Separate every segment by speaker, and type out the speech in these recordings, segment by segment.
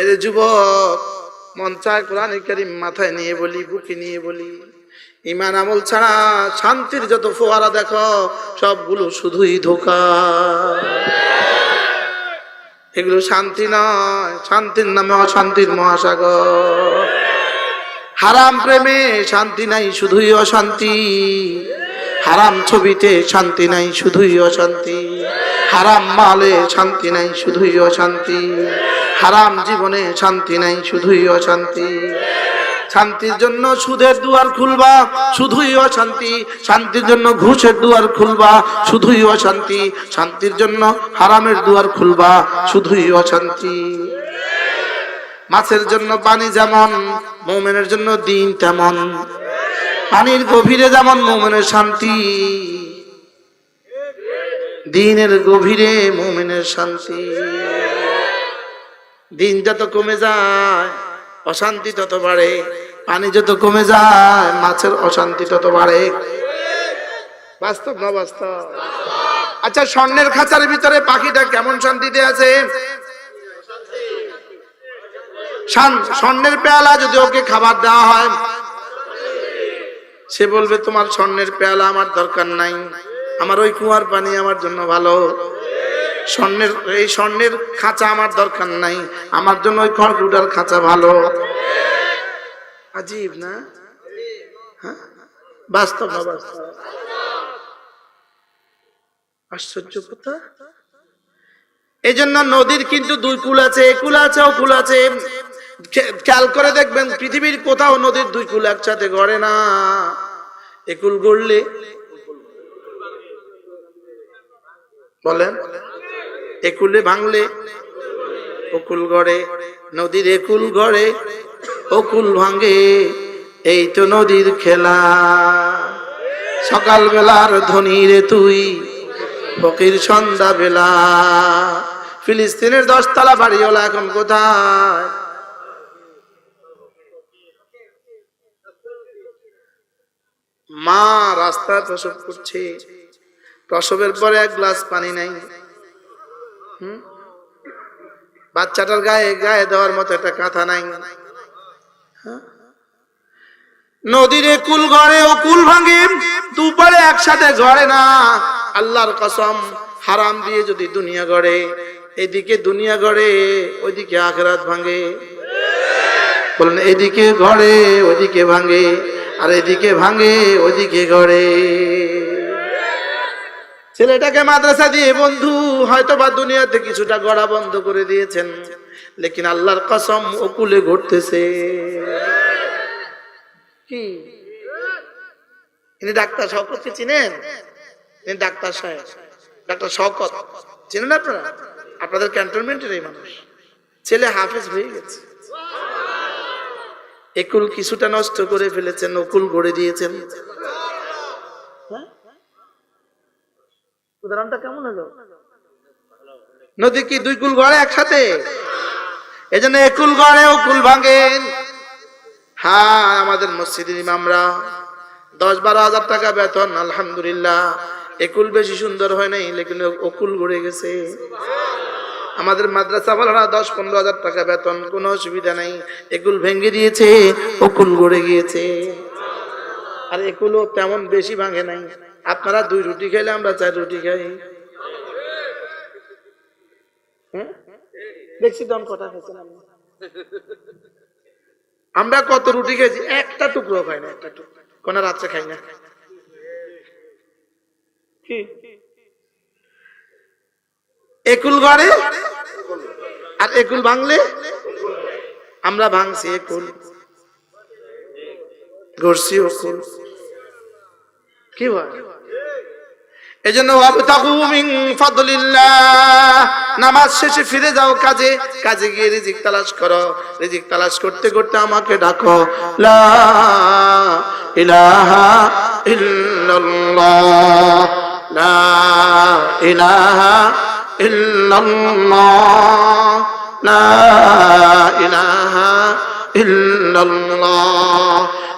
Speaker 1: এদের যুবক, মন চায় কোরআন কারিম মাথায় নিয়ে বলি, বুকে নিয়ে বলি। ইমান আমল ছাড়া শান্তির যত ফোয়ারা দেখো, সবগুলো শুধুই ধোকা। এগুলো শান্তি নয়, শান্তির নামে অশান্তির মহাসাগর। হারাম প্রেমে শান্তি নাই, শুধুই অশান্তি। হারাম ছবিতে শান্তি নাই, শুধুই অশান্তি। হারাম মালে শান্তি নাই, শুধুই অশান্তি। হারাম জীবনে শান্তি নাই, শুধুই অশান্তি। শান্তির জন্য সুদের দুয়ার খুলবা, শুধুই অশান্তি। শান্তির জন্য ঘুষের দুয়ার খুলবা, শুধুই অশান্তি। শান্তির জন্য হারামের দুয়ার খুলবা, শুধুই অশান্তি। মাছের জন্য পানি যেমন, মোমেনের জন্য দিন তেমন। পানির গভীরে যেমন মোমেনের শান্তি, দিনের গভীরে মোমেনের শান্তি। দিন যত কমে যায়, অশান্তি তত বাড়ে, পানি যত কমে যায়, মাছের অশান্তি তত বাড়ে। বাস্তব না বাস্তব? আচ্ছা স্বর্ণের খাঁচার ভিতরে পাখিটা কেমন শান্তিতে আছে? স্বর্ণের পেয়ালা যদি ওকে খাবার দেওয়া হয়, সে বলবে, তোমার স্বর্ণের পেয়ালা আমার দরকার নাই। আমার ওই কুয়ার পানি আমার জন্য ভালো। স্বর্ণের, এই স্বর্ণের খাঁচা আমার দরকার নাই। আমার জন্য ওই খড়কুটার খাঁচা ভালো। আজীব না? হ্যাঁ? বাস্তব আশ্চর্য কথা। এই জন্য নদীর কিন্তু দুই কুল আছে। এ কুল আছে, ও কুল আছে। খেয়াল করে দেখবেন, পৃথিবীর কোথাও নদীর দুই কুল একসাথে গড়ে না। একুল গড়লে বলেন। একুলে ভাঙলে, অকুল গড়ে, নদীর একুল গড়ে, অকুল ভাঙে, এই তো নদীর খেলা। সকাল বেলার ধনীরে তুই, ফকির সন্ধ্যা বেলা ফিলিস্তিনের দশতলা বাড়িওয়ালা এখন কোথায়? মা রাস্তায় প্রসব করছে। প্রসবের পরে এক গ্লাস পানি নাই। বাচ্চাটার গায়ে গায়ে দেওয়ার মতো একটা কাঁথা নাই। হ্যাঁ? নদীর কুল গড়ে ও কুল ভাঙে দুপারে একসাথে গড়ে না। আল্লাহর কসম, হারাম দিয়ে যদি দুনিয়া গড়ে, এদিকে দুনিয়া গড়ে, ওইদিকে আখরাত ভাঙে। বলেন, এদিকে গড়ে, ওইদিকে ভাঙে, আর এদিকে ভাঙে, ওইদিকে গড়ে। ছেলেটাকে মাদ্রাসা দিয়ে, বন্ধু হয়তো বা দুনিয়াতে কিছুটা গড়া বন্ধ করে দিয়েছেন, লেকিন আল্লাহর কসম ওকুলে ঘটতেছে। কি? চিনেন? ডাক্তার সাহেব। ডাক্তার শওকত। চিনেন আপনারা? আপনাদের ক্যান্টনমেন্টের এই মানুষ। ছেলে হাফেজ হয়ে গেছে। একুল কিছুটা নষ্ট করে ফেলেছেন অকুল গড়ে দিয়েছেন। হ্যাঁ? উদাহরণটা কেমন হলো? নদী কি দুই কুল গড়ে একসাথে? এই জন্য একুল গড়ে অকুল ভাঙেন হ্যাঁ আমাদের মসজিদের ইমামরা দশ বারো হাজার টাকা বেতন, আলহামদুলিল্লাহ। একুল বেশি সুন্দর হয় নাই, লেকিন অকুল গড়ে গেছে। আমাদের মাদ্রাসা বলারা দশ পনেরো হাজার টাকা বেতন, কোনো অসুবিধা নাই। একুল ভেঙে দিয়েছে অকুল গড়ে গিয়েছে। আর একুলও তেমন বেশি ভাঙে নাই। আপনারা দুই রুটি খাইলে আমরা চার রুটি খাই? দেখছি দম কটা খেয়েছেন আমরা কত রুটি খেয়েছি? একটা টুকরো খাই না, একটা টুকরো। কোন রাত্রে খাই না। কি? একুল গড়ে আর একুল ভাঙলে? আমরা ভাঙছি একুল। গড়ছি অকুল কি হয়? এই জন্য ওয়াবতাগু মিন ফাদলিল্লাহ। নামাজ শেষে ফিরে যাও কাজে। কাজে গিয়ে রিজিক তালাশ করো। রিজিক তালাশ করতে করতে আমাকে ডাকো। লা ইলাহা ইল্লাল্লাহ।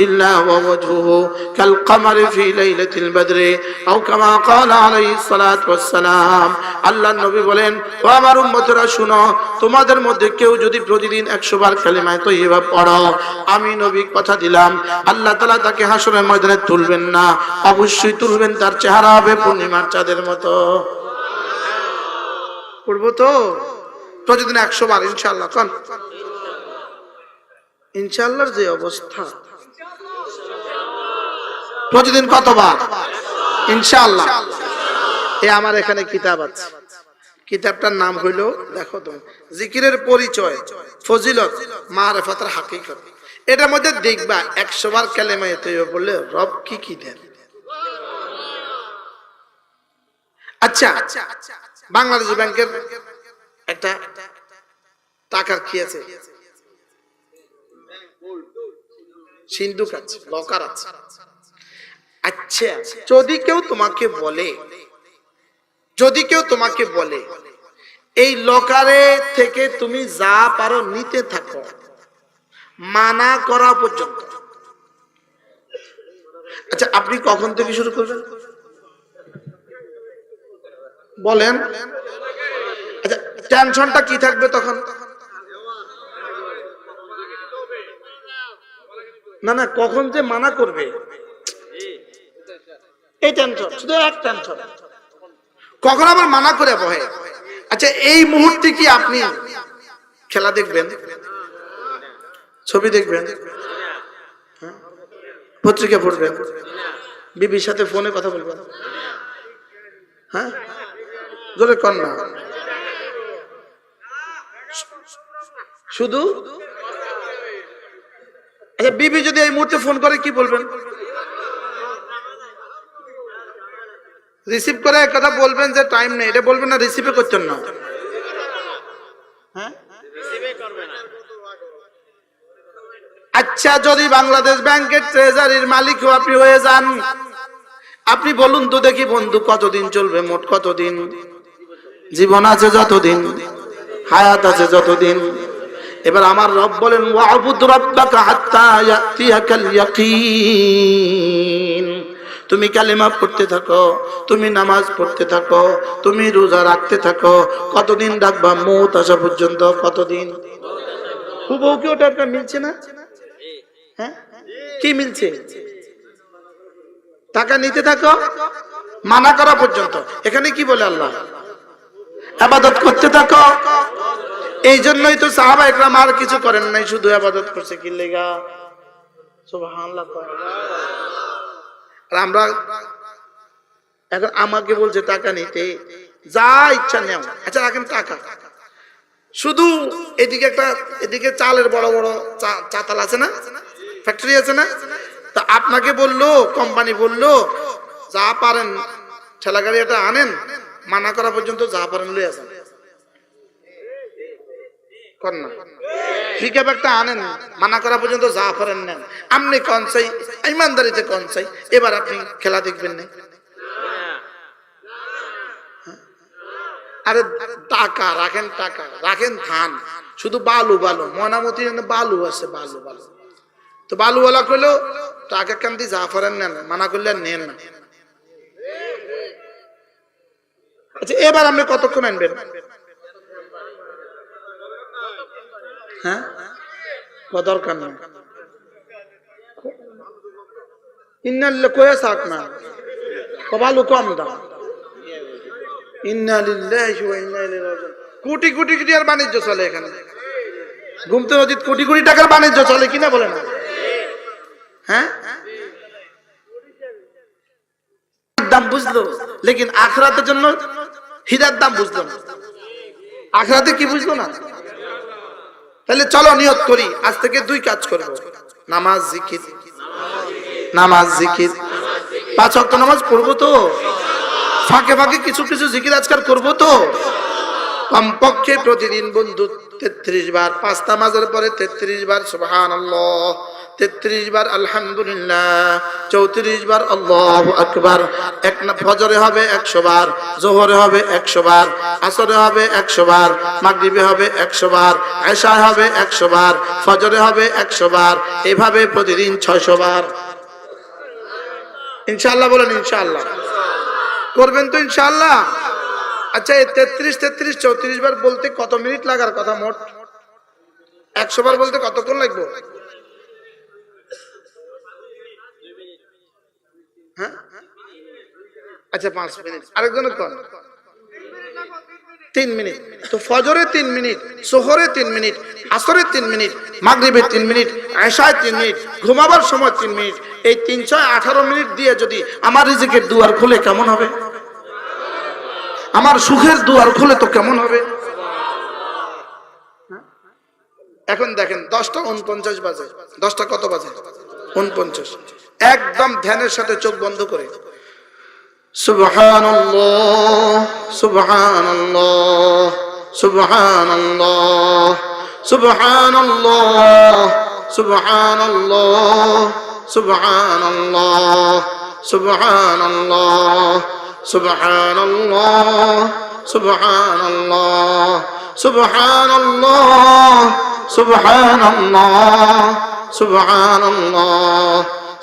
Speaker 1: إلا ووجهه كالقمر في ليلة البدر أو كما قال عليه الصلاة والسلام আল্লাহ নবী বলেন ও আমার উম্মতেরা শুনো তোমাদের মধ্যে কেউ যদি প্রতিদিন একশো বার কালিমায় তৈবা পড়ো আমি নবী কথা দিলাম আল্লাহ তালা তাকে হাসনের ময়দানে তুলবেন না অবশ্যই তুলবেন তার চেহারা হবে পূর্ণিমার চাঁদের মতো পড়বো তো প্রতিদিন একশো বার ইনশাল্লাহ কন ইনশাল্লাহর যে অবস্থা প্রতিদিন কতবার? ইনশাআল্লাহ। এ আমার এখানে কিতাব আছে। কিতাবটার নাম হইল, দেখো তো জিকিরের পরিচয়, ফজিলত, মারেফাতের হাকিকত। এটার মধ্যে দেখবা একশো বার কালেমায় তৈব বললে, রব কি কি দেন? আচ্ছা বাংলাদেশ ব্যাংকের একটা টাকার কি আছে? সিন্ধুক আছে, লকার আছে। আচ্ছা যদি কেউ তোমাকে বলে, যদি কেউ তোমাকে বলে, এই লকারে থেকে তুমি যা পারো নিতে থাকো, মানা করা পর্যন্ত। আচ্ছা আপনি কখন থেকে শুরু করবেন? বলেন। আচ্ছা টেনশনটা কি থাকবে তখন? না না, কখন যে মানা করবে? কখন আবার মানা করে বহে? আচ্ছা এই মুহূর্তে কি আপনি খেলা দেখবেন? ছবি দেখবেন? হ্যাঁ? পত্রিকা পড়বেন? বিবির সাথে ফোনে কথা বলবেন? হ্যাঁ? জোরে না। শুধু? আচ্ছা বিবি যদি এই মুহূর্তে ফোন করে, কি বলবেন? রিসিভ করে কথা বলবেন যে টাইম নেই। এটা বলবেন না রিসিভে করছেন না। হ্যাঁ? আচ্ছা যদি বাংলাদেশ ব্যাংকের ট্রেজারির মালিক আপনি হয়ে যান, আপনি বলুন তো দেখি বন্ধু, কতদিন চলবে, মোট কতদিন? জীবন আছে যতদিন, হায়াত আছে যতদিন। এবার আমার রব বলেন ওয়াবুদ রাব্বাকা হাত্তা ইয়াতিয়াকাল ইয়াকিন। তুমি কালেমা পড়তে থাকো, তুমি নামাজ পড়তে থাকো, তুমি রোজা রাখতে থাকো, কতদিন রাখবা? মৌত আসা পর্যন্ত কতদিন? মিলছে না? হ্যাঁ? কি মিলছে? টাকা নিতে থাকো, মানা করা পর্যন্ত। এখানে কি বলে আল্লাহ? আবাদত করতে থাকো। এই জন্যই তো সাহাবা একরাম আর কিছু করেন নাই, শুধু আবাদত করছে কি লেগা? সুবহানাল্লাহ। আর আমরা এখন আমাকে বলছে, টাকা নিতে। যা ইচ্ছা নেও। আচ্ছা রাখেন টাকা। শুধু এদিকে একটা, এদিকে চালের বড় বড় চাতাল আছে না? ফ্যাক্টরি আছে না? তা আপনাকে বলল, কোম্পানি বলল, যা পারেন ঠেলা গাড়ি এটা আনেন, মানা করা পর্যন্ত যা পারেন লয়ে আসেন একটা আনেন, মানা করা পর্যন্ত যা নেন। আপনি কন চাই? ইমানদারিতে কন চাই? এবার আপনি খেলা দেখবেন না। আরে টাকা, রাখেন টাকা, রাখেন ধান শুধু বালু বালু। মনামতি বালু আছে, বালু বালু। তো বালুওয়ালা করল টাকা যা পারেন নেন, মানা করলে নেন না। আচ্ছা এবার আপনি কতক্ষণ আনবেন? হ্যাঁ? দরকার নেই। ইন্নাল্লে কয়ে থাক না। কবালু কম দাম রাজিউন। কোটি কোটি টাকার বাণিজ্য চলে এখানে। ঘুমতে নদীত কোটি কোটি টাকার বাণিজ্য চলে কিনা বলে না। হ্যাঁ? দাম বুঝলো, লেকিন আখরাতের জন্য হীরার দাম বুঝলো না। আখরাতে কি বুঝলো না? তাহলে চলো নিয়ত করি, আজ থেকে দুই কাজ করব। নামাজ, জিকির। নামাজ, জিকির। পাঁচ অক্ট নামাজ পড়ব তো? ফাঁকে ফাঁকে কিছু কিছু জিকির আজকাল করব তো? কমপক্ষে প্রতিদিন বন্ধু তেত্রিশ বার, পাঁচটা মাসের পরে তেত্রিশ বার সুবহান তেত্রিশ বার আলহামদুলিল্লাহ, চৌত্রিশ বার আল্লাহ আকবার, এক ফজরে হবে একশো বার, জোহরে হবে একশো বার, আসরে হবে একশো বার, মাগরিবে হবে একশো বার, এশায় হবে একশো বার, ফজরে হবে একশো বার, এভাবে প্রতিদিন ছয়শো বার। ইনশাল্লাহ বলেন ইনশাল্লাহ করবেন তো ইনশাল্লাহ আচ্ছা এই তেত্রিশ তেত্রিশ, চৌত্রিশ বার বলতে কত মিনিট লাগার কথা মোট? একশো বার বলতে কতক্ষণ লাগবে? হ্যাঁ? আচ্ছা পাঁচ মিনিট। আরেকজনের কন। তিন মিনিট। তো ফজরে তিন মিনিট, সোহরে তিন মিনিট, আসরে তিন মিনিট, মাগরিবে তিন মিনিট এশায় তিন মিনিট, ঘুমাবার সময় তিন মিনিট। এই তিন, ছয়, আঠারো মিনিট দিয়ে যদি আমার রিজিকের দুয়ার খুলে কেমন হবে? আমার সুখের দুয়ার খুলে তো কেমন হবে? এখন দেখেন, দশটা উনপঞ্চাশ বাজে। দশটা কত বাজে? উনপঞ্চাশ। একদম ধ্যানের সাথে চোখ বন্ধ করে সুবহানাল্লাহ সুবহানাল্লাহ সুবহানাল্লাহ সুবহানাল্লাহ সুবহানাল্লাহ সুবহানাল্লাহ সুবহানাল্লাহ সুবহানাল্লাহ সুবহানাল্লাহ সুবহানাল্লাহ সুবহানাল্লাহ সুবহানাল্লাহ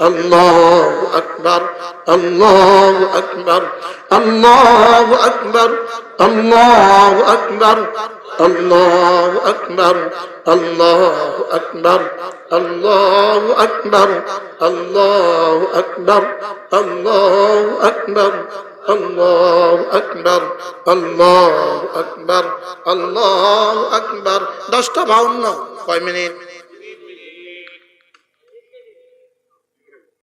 Speaker 1: الله أكبر الله أكبر الله أكبر الله أكبر الله أكبر الله أكبر الله أكبر الله أكبر الله أكبر الله أكبر الله أكبر الله أكبر দশটা বাউন্ন কয় মিনিট